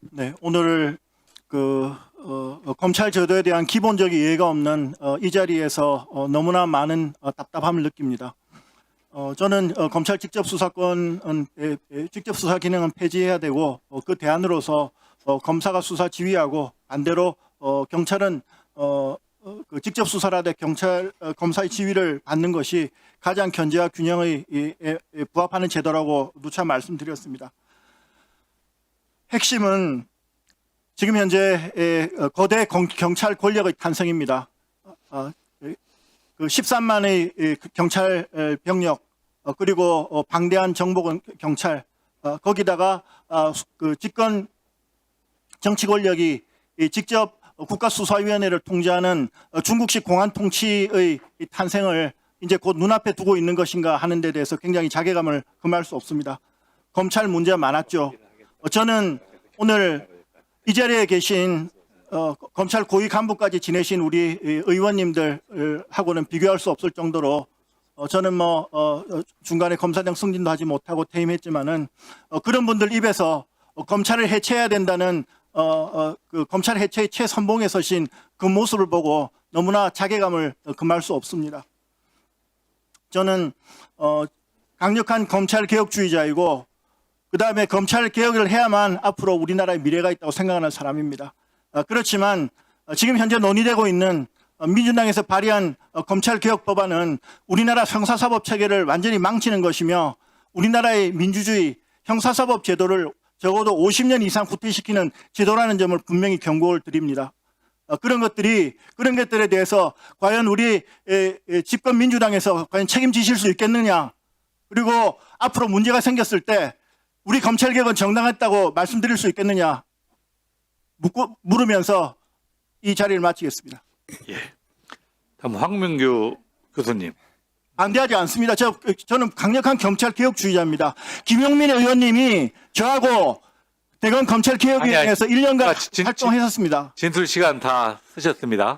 네, 오늘 그 어, 어, 검찰 제도에 대한 기본적인 이해가 없는 어, 이 자리에서 어, 너무나 많은 어, 답답함을 느낍니다. 어, 저는 어, 검찰 직접 수사권 에, 에, 직접 수사 기능은 폐지해야 되고 어, 그 대안으로서 어, 검사가 수사 지휘하고 반대로 어, 경찰은 어, 어, 그 직접 수사라되 경찰 어, 검사의 지휘를 받는 것이 가장 견제와 균형의 이- 에- 에 부합하는 제도라고 누차 말씀드렸습니다. 핵심은 지금 현재의 어, 거대 경- 경찰 권력의 탄생입니다. 어, 그 13만의 이 경찰 에, 병력 어, 그리고 어, 방대한 정보 경찰 어, 거기다가 아, 수- 그 집권 정치 권력이 이 직접 국가수사위원회를 통제하는 어, 중국식 공안 통치의 이 탄생을 이제 곧 눈앞에 두고 있는 것인가 하는 데 대해서 굉장히 자괴감을 금할 수 없습니다. 검찰 문제가 많았죠. 어, 저는 오늘 이 자리에 계신 어, 검찰 고위 간부까지 지내신 우리 이 의원님들하고는 비교할 수 없을 정도로 어, 저는 뭐 어, 어, 중간에 검사장 승진도 하지 못하고 퇴임했지만은 어, 그런 분들 입에서 어, 검찰을 해체해야 된다는 어, 어, 그 검찰 해체의 최선봉에 서신 그 모습을 보고 너무나 자괴감을 어, 금할 수 없습니다. 저는 어, 강력한 검찰 개혁주의자이고 그 다음에 검찰 개혁을 해야만 앞으로 우리나라의 미래가 있다고 생각하는 사람입니다. 어, 그렇지만 어, 지금 현재 논의되고 있는 어, 민주당에서 발의한 어, 검찰 개혁 법안은 우리나라 형사사법 체계를 완전히 망치는 것이며 우리나라의 민주주의 형사사법 제도를 적어도 50년 이상 후퇴시키는 제도라는 점을 분명히 경고를 드립니다. 어, 그런 것들이 그런 것들에 대해서 과연 우리 집권 민주당에서 과연 책임지실 수 있겠느냐 그리고 앞으로 문제가 생겼을 때 우리 검찰 개혁은 정당했다고 말씀드릴 수 있겠느냐 묻고 물으면서 이 자리를 마치겠습니다. 다음 황명규 교수님. 반대하지 않습니다. 저, 저는 강력한 경찰 개혁주의자입니다. 김용민 의원님이 저하고 대검 검찰 아니, 아니. 개혁위원회에서 1년간 아, 진- 진- 활동했었습니다. 진술 시간 다 쓰셨습니다.